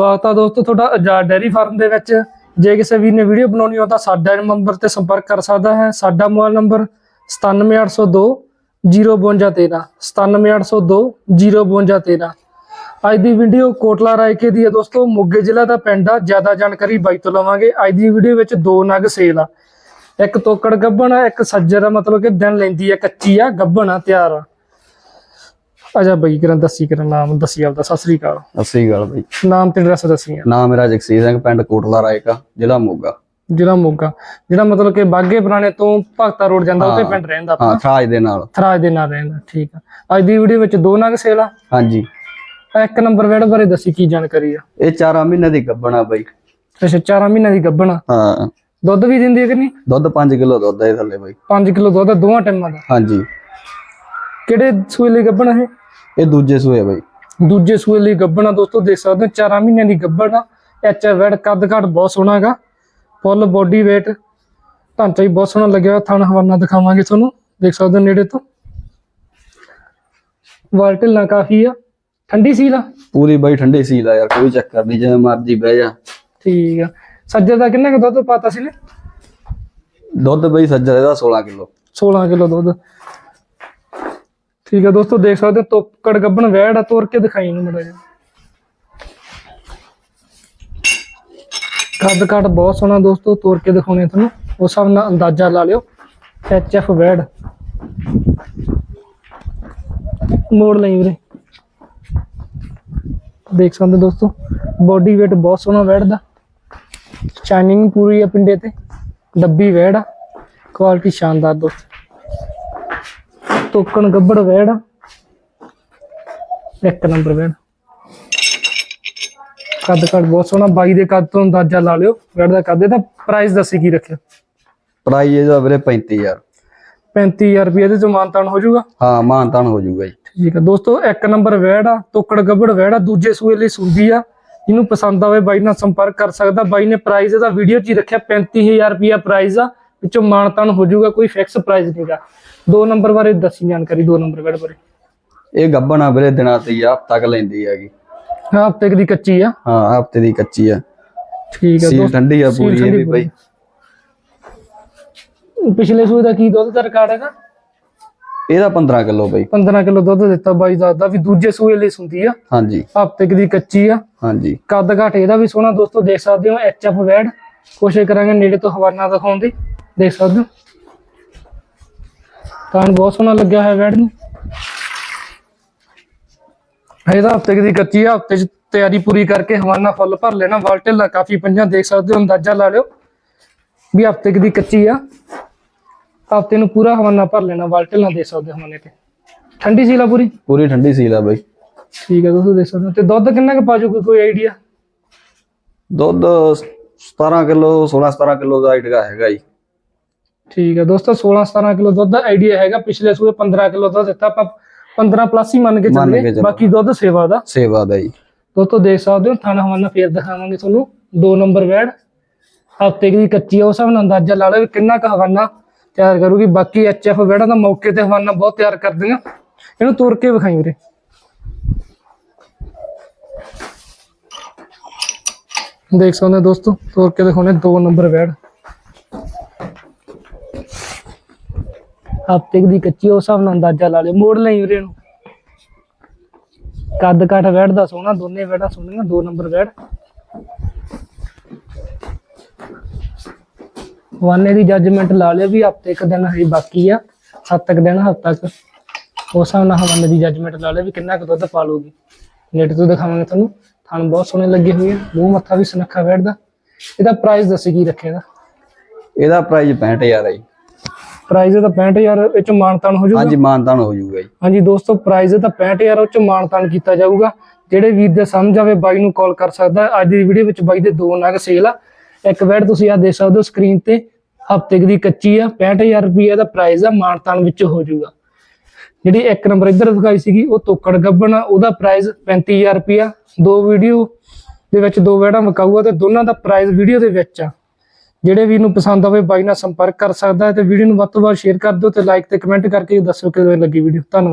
ਸਵਾਗਤ ਆ ਦੋਸਤੋ ਤੁਹਾਡਾ ਆਜ਼ਾਦ ਡੈਰੀ ਫਾਰਮ ਦੇ ਵਿੱਚ। ਜੇ ਕਿਸੇ ਵੀਰ ਨੇ ਵੀਡੀਓ ਬਣਾਉਣੀ ਹੋ ਤਾਂ ਸਾਡਾ ਨੰਬਰ ਤੇ ਸੰਪਰਕ ਕਰ ਸਕਦਾ ਹੈ। ਸਾਡਾ ਮੋਬਾਈਲ ਨੰਬਰ 97802 05213 97802 05213 ਅੱਜ ਦੀ ਵੀਡੀਓ ਕੋਟਲਾ ਰਾਇਕੇ ਦੀ ਹੈ ਦੋਸਤੋ। ਮੋਗੇ ਜ਼ਿਲ੍ਹਾ ਦਾ ਪਿੰਡ ਆ। ਜ਼ਿਆਦਾ ਜਾਣਕਾਰੀ ਬਾਈ ਤੋਂ ਲਵਾਂਗੇ। ਅੱਜ ਦੀ ਵੀਡੀਓ ਵਿੱਚ ਦੋ ਨਗ ਸੇਲ ਆ। ਇੱਕ ਤੋਕੜ ਗੱਭਣ ਆ, ਇੱਕ ਸੱਜਰ ਆ। ਮਤਲਬ ਕਿ ਦਿਨ ਲੈਂਦੀ ਆ, ਕੱਚੀ ਆ, ਗੱਭਣ ਆ, ਤਿਆਰ ਆ। ਅਜਾ ਬਾਈ ਕਰਨ ਦੱਸੀ ਕਰਨ ਨਾਮ ਦੱਸੀ ਆਪਦਾ ਸਤਿ ਸ੍ਰੀ ਅਕਾਲ। ਸਤਿ ਗੱਲ ਬਈ। ਨਾਮ ਤੇ ਐਡਰੈਸ ਦੱਸੀ ਆ। ਨਾਮ ਮੇਰਾ ਜਗਸੀਰ ਸਿੰਘ ਪਿੰਡ ਕੋਟਲਾ ਰਾਏਕਾ ਜ਼ਿਲ੍ਹਾ ਮੋਗਾ। ਜਿਹੜਾ ਮੋਗਾ ਜਿਹੜਾ ਮਤਲਬ ਕਿ ਬਾਗੇ ਪੁਰਾਣੇ ਤੋਂ ਭਗਤਾ ਰੋਡ ਜਾਂਦਾ ਉੱਥੇ ਪਿੰਡ ਰਹਿੰਦਾ ਹਾਂ ਥਰਾਜ ਦੇ ਨਾਲ। ਥਰਾਜ ਦੇ ਨਾਲ ਰਹਿੰਦਾ ਠੀਕ ਆ। ਅੱਜ ਦੀ ਵੀਡੀਓ ਵਿੱਚ ਦੋ ਨਗ ਸੇਲ ਆ। ਹਾਂਜੀ। ਇੱਕ ਨੰਬਰ ਵੈਡ ਬਾਰੇ ਦੱਸੀ ਕੀ ਜਾਣਕਾਰੀ ਆ। ਇਹ 4 ਮਹੀਨੇ ਦੀ ਗੱਬਣਾ ਬਈ। ਅੱਛਾ 4 ਮਹੀਨਿਆਂ ਦੀ ਗੱਭਣ ਆ। ਹਾਂ। ਦੁੱਧ ਵੀ ਦਿੰਦੀ ਹੈ ਕਿ ਨਹੀਂ? ਦੁੱਧ 5 ਕਿਲੋ ਦੁੱਧ ਹੈ ਥੱਲੇ ਬਈ। 5 ਕਿਲੋ ਦੁੱਧ ਆ ਦੋਵਾਂ ਟਾਈਮਾਂ ਦਾ। ਹਾਂਜੀ। ਕਿਹੜੇ ਸੂਏ ਲਈ ਗੱਭਣ ਇਹ? ਇਹ ਦੂਜੇ ਸੂਏ ਬਈ। ਦੂਜੇ ਸੂਏ ਲਈ ਗੱਭਣ ਦੋਸਤੋ ਦੇਖ ਸਕਦੇ ਹੋ 4 ਮਹੀਨਿਆਂ ਦੀ ਗੱਭਣ ਆ ਐਚ ਵੈਡ ਕੱਦ ਘੱਟ ਬਹੁਤ ਸੋਹਣਾ ਹੈਗਾ। ਫੁੱਲ ਬੋਡੀ weight ਢਾਂਚਾ ਹੀ ਬਹੁਤ ਸੋਹਣਾ ਲੱਗਿਆ ਥਣ ਹਵਾਨਾ ਦਿਖਾਵਾਂਗੇ ਤੁਹਾਨੂੰ। ਦੇਖ ਸਕਦੇ ਹੋ ਨੇੜੇ ਤੋਂ। ਵਾਲ ਢਿੱਲਾਂ ਕਾਫੀ ਆ। ਠੰਡੀ ਸੀਲ ਆ? ਪੂਰੀ ਬਈ ਠੰਡੀ ਸੀਲ ਆ ਯਾਰ ਕੋਈ ਚੱਕਰ ਨਹੀਂ ਜਿਵੇਂ ਮਰਜ਼ੀ ਬਹਿ ਜਾ। ਠੀਕ ਆ। ਸੱਜਰ ਦਾ ਕਿੰਨਾ ਕੁ ਦੁੱਧ ਪਾਤਾ ਸੀ ਨੇ ਦੁੱਧ ਬਈ ਸੱਜਰ ਇਹਦਾ 16 ਕਿਲੋ। 16 ਕਿਲੋ ਦੁੱਧ। ਠੀਕ ਆ ਦੋਸਤੋ, ਦੇਖ ਸਕਦੇ ਹੋ ਤੋਕੜ ਗੱਬਣ ਵੈੜ ਆ, ਤੋਰ ਕੇ ਦਿਖਾਈ ਨੂੰ ਮੜਾ ਜਿਹਾ। ਕੱਦ ਕੱਟ ਬਹੁਤ ਸੋਹਣਾ ਦੋਸਤੋ, ਤੋਰ ਕੇ ਦਿਖਾਉਣੇ ਤੁਹਾਨੂੰ। ਉਸ ਹਿਸਾਬ ਨਾਲ ਅੰਦਾਜ਼ਾ ਲਾ ਲਿਓ। ਐਚ ਐਫ ਵੈੜ। ਮੋੜ ਲਈ ਵੀਰੇ। ਦੇਖ ਸਕਦੇ ਹੋ ਦੋਸਤੋ ਬੋਡੀ weight ਬਹੁਤ ਸੋਹਣਾ ਵੈੜ ਦਾ। ਸ਼ਾਈਨਿੰਗ ਪੂਰੀ ਆ ਪਿੰਡੇ ਤੇ। ਡੱਬੀ ਵੈੜ ਆ। ਕੁਆਲਿਟੀ ਸ਼ਾਨਦਾਰ ਦੋਸਤੋ। ਤੋਕਣ ਗੱਬੜ ਵੈੜ। ਇੱਕ ਨੰਬਰ ਵੈੜ ਕੱਦ ਕੱਦ ਬਹੁਤ ਸੋਹਣਾ ਬਾਈ ਦੇ ਕੱਦ ਤੋਂ ਅੰਦਾਜ਼ਾ ਲਾ ਲਿਓ ਵੈੜ ਦਾ ਕੱਦ ਇਹਦਾ ਪ੍ਰਾਈਸ ਦੱਸੀ ਕੀ ਰੱਖਿਆ ਪ੍ਰਾਈਸ ਇਹਦਾ ਵੀਰੇ 35000 35000 ਰੁਪਏ ਇਹਦੇ ਚ ਮਾਨਤਾਨ ਹੋ ਜਾਊਗਾ ਹਾਂ ਮਾਨ ਤਾਨ ਹੋ ਜਾਊਗਾ ਜੀ ਠੀਕ ਆ ਦੋਸਤੋ ਇੱਕ ਨੰਬਰ ਵੈੜ ਆ ਤੋਕੜ ਗੱਬੜ ਵੈੜ ਆ ਦੂਜੇ ਸੂਏ ਲਈ ਸੁੰਦੀ ਆ ਜਿਹਨੂੰ ਪਸੰਦ ਆਵੇ ਬਾਈ ਨਾਲ ਸੰਪਰਕ ਕਰ ਸਕਦਾ ਬਾਈ ਨੇ ਪ੍ਰਾਈਸ ਇਹਦਾ ਵੀਡੀਓ 'ਚ ਹੀ ਰੱਖਿਆ 35000 ਰੁਪਿਆ ਪ੍ਰਾਈਸ ਆ ਵਿੱਚੋਂ ਮਾਨਤਾਨ ਹੋ ਜਾਊਗਾ ਕੋਈ ਫਿਕਸ ਪ੍ਰਾਈਸ ਨਹੀਂਗਾ ਦੋ ਨੰਬਰ ਬਾਰੇ ਦੱਸੀ ਜਾਣਕਾਰੀ ਦੋ ਨੰਬਰ ਵੈੜ ਬਾਰੇ। ਇਹ ਗੱਬਣਾ ਵੀਰੇ ਦਿਨਾਂ ਤੇ ਹੀ ਆ ਹਫ਼ਤਾ ਤੱਕ ਲੈਂਦੀ ਹੈਗੀ। ਹਾਂ ਹਫ਼ਤੇ ਕੁ ਦੀ ਕੱਚੀ ਆ। ਹਾਂ ਹਫ਼ਤੇ ਦੀ ਕੱਚੀ ਆ। ਠੀਕ ਆ ਸੀਲ ਦੋਸਤੋ ਠੰਡੀ ਆ ਸੀਲ ਪੂਰੀ ਇਹ ਠੰਡੀ ਵੀ ਬਈ। ਪਿਛਲੇ ਸੂਏ ਦਾ ਕੀ ਦੁੱਧ ਦਾ ਰਿਕਾਰਡ ਹੈਗਾ? ਇਹਦਾ 15 ਕਿਲੋ ਬਈ। 15 ਕਿਲੋ ਦੁੱਧ ਦਿੱਤਾ ਬਾਈ ਦੱਸਦਾ ਵੀ ਦੂਜੇ ਸੂਏ ਲਈ ਸੁੰਦੀ ਆ। ਹਾਂਜੀ। ਹਫ਼ਤੇ ਕੁ ਦੀ ਕੱਚੀ ਆ। ਹਾਂਜੀ। ਕੱਦ ਘਾਟ ਇਹਦਾ ਵੀ ਸੋਹਣਾ ਦੋਸਤੋ ਦੇਖ ਸਕਦੇ ਹੋ ਐਚ ਐਫ ਵੈਡ ਕੋਸ਼ਿਸ਼ ਕਰਾਂਗੇ ਨੇੜੇ ਤੋਂ ਹਵਾਨਾ ਦਿਖਾਉਣ ਦੀ। ਦੇਖ ਸਕਦੇ ਹੋ। ਕਾਨ ਬਹੁਤ ਸੋਹਣਾ ਲੱਗਿਆ ਹੋਇਆ ਵੈਡ ਨੂੰ। ਇਹਦਾ ਹਫ਼ਤੇ ਦੀ ਕੱਚੀ ਆ ਹਫ਼ਤੇ ਚ ਤਿਆਰੀ ਪੂਰੀ ਕਰਕੇ ਹਵਾਨਾ ਫੁੱਲ ਭਰ ਲੈਣਾ ਵਾਲਟੇ ਲਾ ਕਾਫੀ ਪੰਜਾਂ ਦੇਖ ਸਕਦੇ ਹੋ ਅੰਦਾਜ਼ਾ ਲਾ ਲਿਓ ਵੀ ਹਫ਼ਤੇ ਦੀ ਕੱਚੀ ਆ। ਹਫ਼ਤੇ ਨੂੰ ਪੂਰਾ ਹਵਾਨਾ ਭਰ ਲੈਣਾ ਵਾਲਟੇ ਲਾ ਦੇ ਸਕਦੇ ਹੋ ਹਵਾਨੇ ਤੇ। ਠੰਡੀ ਸੀਲਾ ਪੂਰੀ? ਪੂਰੀ ਠੰਡੀ ਸੀਲ ਆ ਬਈ। ਠੀਕ ਹੈ ਦੋਸਤੋ ਦੇਖ ਸਕਦੇ ਹੋ। ਤੇ ਦੁੱਧ ਕਿੰਨਾ ਕੁ ਪਾਜੂ ਕੋਈ ਕੋਈ ਆਈਡੀਆ? ਦੁੱਧ 17 ਕਿਲੋ 16 17 ਕਿਲੋ ਦਾ ਆਈਟਗਾ ਹੈਗਾ ਜੀ। ਠੀਕ ਹੈ ਦੋਸਤੋ 16 17 ਕਿਲੋ ਦੁੱਧ ਦਾ ਆਈਡੀਆ ਹੈਗਾ। ਪਿਛਲੇ ਸੂਏ 15 ਕਿਲੋ ਦੁੱਧ ਦਿੱਤਾ ਆਪਾਂ 15 ਪਲੱਸ ਹੀ ਮੰਨ ਕੇ ਚੱਲੇ। ਬਾਕੀ ਦੁੱਧ ਸੇਵਾ ਦਾ। ਸੇਵਾ ਦਾ ਜੀ। ਦੋਸਤੋ ਦੇਖ ਸਕਦੇ ਹੋ ਥਾਣਾ ਹਵਾਨਾ ਫੇਰ ਦਿਖਾਵਾਂਗੇ ਤੁਹਾਨੂੰ। ਦੋ ਨੰਬਰ ਵੈੜ ਹਫ਼ਤੇ ਦੀ ਕੱਚੀ ਆ ਉਸ ਹਿਸਾਬ ਨਾਲ ਅੰਦਾਜ਼ਾ ਲਾ ਲਓ ਕਿੰਨਾ ਕੁ ਹਵਾਨਾ ਤਿਆਰ ਕਰੂਗੀ। ਬਾਕੀ ਐਚਐਫ ਵੈੜਾਂ ਦਾ ਮੌਕੇ ਤੇ ਹਵਾਨਾ ਬਹੁਤ ਤਿਆਰ ਕਰਦੀਆਂ। ਇਹਨੂੰ ਤੋੜ ਕੇ ਵਿਖਾਈ ਵੀਰੇ। ਦੇਖ ਸਕਦੇ ਦੋਸਤੋ ਤੋੜ ਕੇ ਦਿਖਾਉਣੇ ਦੋ ਨੰਬਰ ਵੈੜ। ਹਫ਼ਤੇ ਦੀ ਕੱਚੀ ਉਸ ਹਿਸਾਬ ਨਾਲ ਅੰਦਾਜ਼ਾ ਲਾ ਲਿਓ, ਮੋੜ ਲਈ ਵੀਰੇ ਨੂੰ। ਕੱਦ ਕਾਠ ਵੈੜ ਦਾ ਸੋਹਣਾ, ਦੋਨੇ ਵੈੜਾਂ ਸੋਹਣੀਆਂ, ਦੋ ਨੰਬਰ ਵੈੜ ਵਾਨੇ ਦੀ ਜੱਜਮੈਂਟ ਲਾ ਲਿਓ ਵੀ ਹਫ਼ਤੇ ਇੱਕ ਦਿਨ ਹਜੇ ਬਾਕੀ ਆ, ਸੱਤ ਦਿਨ, ਹਫਤਾ ਤੱਕ ਉਸ ਹਿਸਾਬ ਨਾਲ ਹਵਾਨੇ ਦੀ ਜੱਜਮੈਂਟ ਲਾ ਲਿਓ ਵੀ ਕਿੰਨਾ ਕੁ ਦੁੱਧ ਪਾ ਲੂਗੀ ਨੇਟ ਤੋਂ ਦਿਖਾਵਾਂਗੇ ਤੁਹਾਨੂੰ, ਥਣ ਬਹੁਤ ਸੋਹਣੇ ਲੱਗੇ ਹੋਏ ਆ, ਮੂੰਹ ਮੱਥਾ ਵੀ ਸੁਨੱਖਾ ਵੈੜ ਦਾ ਇਹਦਾ ਪ੍ਰਾਈਸ ਦੱਸੀ ਕੀ ਰੱਖੇਗਾ ਇਹਦਾ? ਪ੍ਰਾਈਸ 65000 ਹੈ ਜੀ। ਪ੍ਰਾਈਸ ਇਹਦਾ 65000 ਇਹ ਚ ਮਾਨਤਾਨ ਹੋ ਜਾਊਗਾ। ਹਾਂਜੀ ਮਾਨਤਾਨ ਹੋ ਜਾਊਗਾ ਜੀ। ਹਾਂਜੀ ਦੋਸਤੋ ਪ੍ਰਾਈਸ ਤਾਂ 65000 ਉਹ ਚ ਮਾਨਤਾਨ ਕੀਤਾ ਜਾਊਗਾ। ਜਿਹੜੇ ਵੀਰ ਦੇ ਸਮਝ ਆਵੇ ਬਾਈ ਨੂੰ ਕਾਲ ਕਰ ਸਕਦਾ। ਅੱਜ ਦੀ ਵੀਡੀਓ ਵਿੱਚ ਬਾਈ ਦੇ ਦੋ ਨਗ ਸੇਲ ਆ। ਇੱਕ ਵੈਟ ਤੁਸੀਂ ਆ ਦੇਖ ਸਕਦੇ ਹੋ ਸਕਰੀਨ ਤੇ। ਹਫ਼ਤੇ ਦੀ ਕੱਚੀ ਆ। 65000 ਰੁਪਏ ਦਾ ਪ੍ਰਾਈਸ ਆ ਮਾਨਤਾਨ ਵਿੱਚ ਹੋ ਜਾਊਗਾ। ਜਿਹੜੀ ਇੱਕ ਨੰਬਰ ਇੱਧਰ ਦਿਖਾਈ ਸੀਗੀ ਉਹ ਤੋਕੜ ਗੱਬਣ ਆ। ਉਹਦਾ ਪ੍ਰਾਈਸ 35000 ਰੁਪਿਆ ਦੋ ਵੀਡੀਓ ਦੇ ਵਿੱਚ ਦੋ ਵੈੜਾਂ ਵਿਕਾਊਗਾ ਤੇ ਦੋਨਾਂ ਦਾ ਪ੍ਰਾਈਸ ਵੀਡੀਓ ਦੇ ਵਿੱਚ ਆ। ਜਿਹੜੇ ਵੀ ਨੂੰ ਪਸੰਦ ਆਵੇ ਬਾਈ ਨਾਲ ਸੰਪਰਕ ਕਰ ਸਕਦਾ ਹੈ ਤੇ ਵੀਡੀਓ ਨੂੰ ਵੱਧ ਤੋਂ ਵੱਧ ਸ਼ੇਅਰ ਕਰ ਦਿਓ ਤੇ ਲਾਈਕ ਤੇ ਕਮੈਂਟ ਕਰਕੇ ਦੱਸੋ ਕਿਵੇਂ ਲੱਗੀ ਵੀਡੀਓ ਧੰਨਵਾਦ।